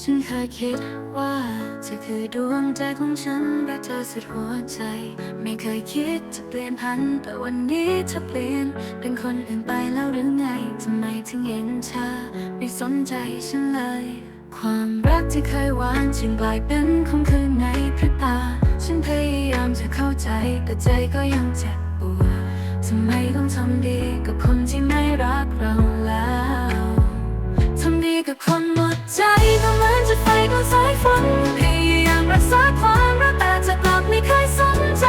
ฉันเคยคิดว่าเธอคือดวงใจของฉันรักเธอสุดหัวใจ ไม่เคยคิดจะเปลี่ยนพัน แต่วันนี้เธอเปลี่ยน เป็นคนอื่นไปแล้วหรือไงทำไมถึงเห็นเธอไม่สนใจฉันเลย ความรักที่เคยหวานจึงกลายเป็นคมคืนในพริบตา ฉันพยายามจะเข้าใจ แต่ใจก็ยังเจ็บปวดทำไมต้องทำดีกับคนที่ไม่รักเรา ใจก็เหมือนจะไฟก็สายฝนพยายามรักษาความรักแต่จะกลับไม่เคยสนใจ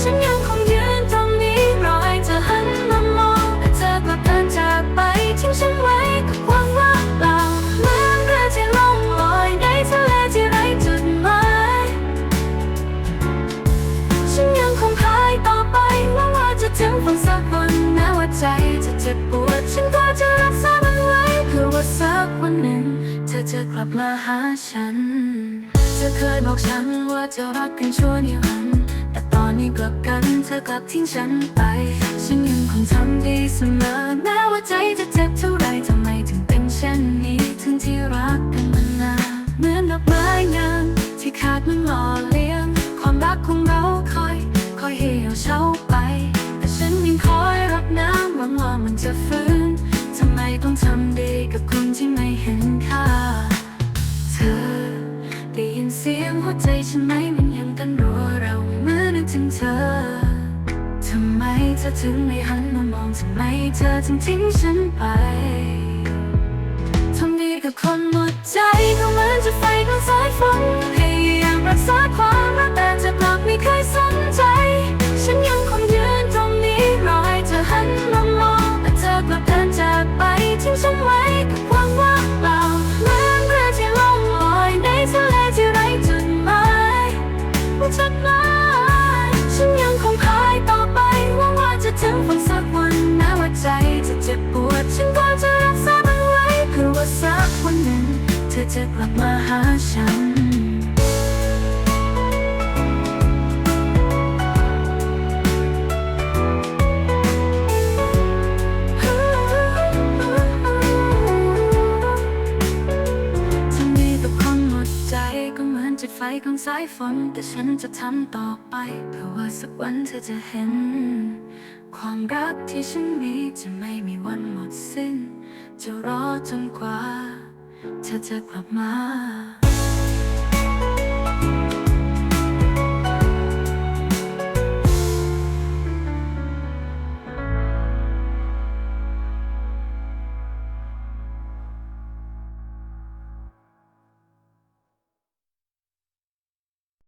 ฉันยังคงยืนตรงนี้รอให้เธอหันมามองแต่เธอกลับเดินจากไปทิ้งฉันไว้กับความว่างเปล่าเหมือนเรือที่ล่องลอยในทะเลที่ไร้จุดหมายฉันยังคงพายต่อไปหวังว่าจะถึงฝั่งสักวันแม้ว่าใจจะเจ็บปวดฉันก็จะรักษามันไว้เพื่อว่าสักวันหนึ่ง ธอกลับมาหาฉัน เธอเคยบอกฉันว่าจะรักกันชั่วนิรันดร์แต่ตอนนี้กลับกันเธอกลับทิ้งฉันไป ฉันยังคงทำดีเสมอแม้ว่าใจจะเจ็บเท่าไรทำไมถึงเป็นเช่นนี้ถึงที่รักกันมานานเหมือนดอกไม้งามที่ขาดมันหล่อเลี้ยง ความรักของเราคอย คอยเหี่ยวเฉาไป แต่ฉันยังคอยรับน้ำหวังว่ามันจะฟื้นทำไมต้องทำดีกับคนที่ไม่เห็นค่ ใจฉันไหมมันยังเต้นรัวเราเมื่อนึกถึงเธอ ทำไมเธอถึงไม่หันมามองทำไมเธอถึงทิ้งฉันไปทำดีกับคนหมดใจก็เหมือนจะไฟของสายฝน จะกลับมาหาฉันทำดีกับคนหมดใจก็เหมือนจุดไฟของสายฝน แต่ฉันจะทำต่อไปเพื่อว่าสักวันเธอจะเห็น ความรักที่ฉันมีจะไม่มีวันหมดสิ้น จะรอจนกว่า เธอจะกลับมา